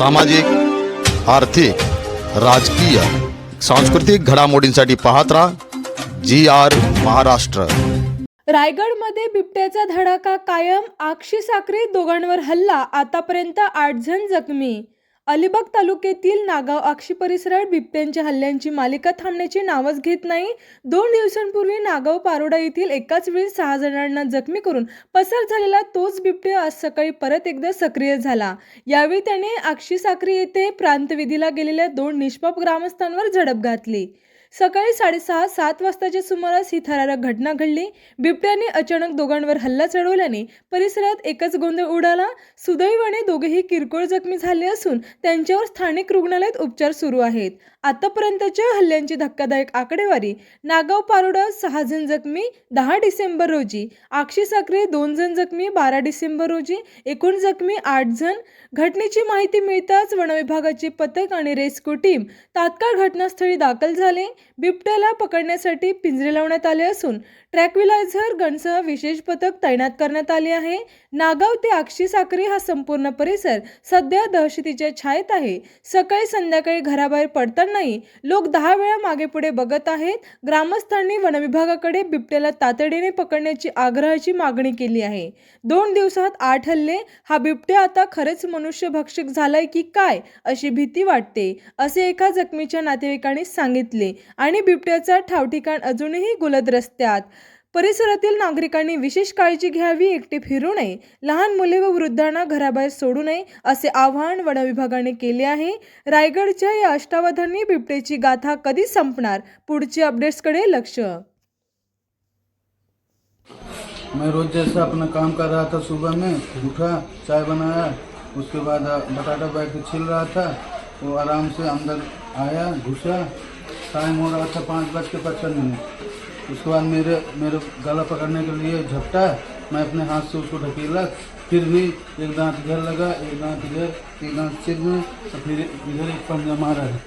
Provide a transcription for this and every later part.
सामाजिक आर्थिक राजकीय सांस्कृतिक घडामोडींसाठी पाहत राहा जी आर महाराष्ट्र. रायगडमध्ये बिबट्याचा धडाका कायम आक्षी साखरी दोघांवर हल्ला आतापर्यंत आठ जण जखमी अलिबाग तालुक्यातील नागाव आक्षी परिसरात बिबट्यांच्या हल्ल्यांची मालिका थांबण्याची नावच घेत नाही. दोन दिवसांपूर्वी नागाव पारोडा येथील एकाच वेळी सहा जणांना जखमी करून पसार झालेला तोच बिबटे आज सकाळी परत एकदा सक्रिय झाला. यावेळी त्याने आक्षी साखरी येथे प्रांतविधीला गेलेल्या दोन निष्पाप ग्रामस्थांवर झडप घातली. सकाळी साडेसहा सात वाजताच्या सुमारास ही थरारक घटना घडली. बिबट्याने अचानक दोघांवर हल्ला चढवल्याने परिसरात एकच गोंधळ उडाला. सुदैवाने दोघेही किरकोळ जखमी झाले असून त्यांच्यावर स्थानिक रुग्णालयात उपचार सुरू आहेत. आतापर्यंतच्या हल्ल्यांची धक्कादायक आकडेवारी नागाव पारोडा सहा जण जखमी दहा डिसेंबर रोजी आक्षी साखरे दोन जण जखमी बारा डिसेंबर रोजी एकूण जखमी आठ जण. घटनेची माहिती मिळताच वनविभागाचे पथक आणि रेस्क्यू टीम तात्काळ घटनास्थळी दाखल झाले. बिबट्याला पकडण्यासाठी पिंजरे लावण्यात आले असून ट्रॅक्विलायझर गनसह विशेष पथक तैनात करण्यात आले आहे. नागाव ते आक्षी साखरी हा संपूर्ण परिसर सध्या दहशतीच्या छायेत आहे. सकाळी संध्याकाळी घराबाहेर पडतानाही लोक दहा वेळा मागे पुढे बघत आहेत. ग्रामस्थांनी वनविभागाकडे बिबट्याला तातडीने पकडण्याची आग्रहाची मागणी केली आहे. दोन दिवसात आठ हल्ले हा बिबट्या आता खरेच मनुष्य भक्षक झालाय की काय अशी भीती वाटते असे एका जखमीच्या नातेवाईकांनी सांगितले. आणि बिबट्याचा ठावठिकाण अजूनही गुलद रस्त्यात परिसरातील नागरिकांनी विशेष काळजी घ्यावी एकटे फिरू नये लहान मुले व वृद्धांना घराबाहेर सोडू नये असे आवाहन वनविभागाने केले आहे. रायगडच्या या अष्टावधानी बिबट्याची गाथा कधी संपणार? पुढच्या अपडेट्सकडे लक्ष. मैं रोज जैसा अपना काम कर रहा था सुबह में उठा चाय बनाया उसके बाद बटाटा बैग के छिल रहा था वो आराम से अंदर आया घुसा टाइम हो रहा था पाँच बज के पचपन मिनट। उसके बाद मेरे मेरे गला पकड़ने के लिए झपटा, मैं अपने हाथ से उसको ढकेला, फिर भी एक दांत इधर लगा, एक दांत इधर, एक दांत सिर में और फिर इधर एक पंजा मारा है।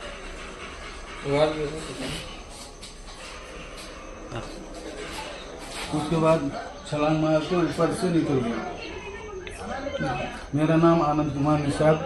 उसके बाद छलांग मार के ऊपर से निकल गया। मेरा नाम आनंद कुमार निषाद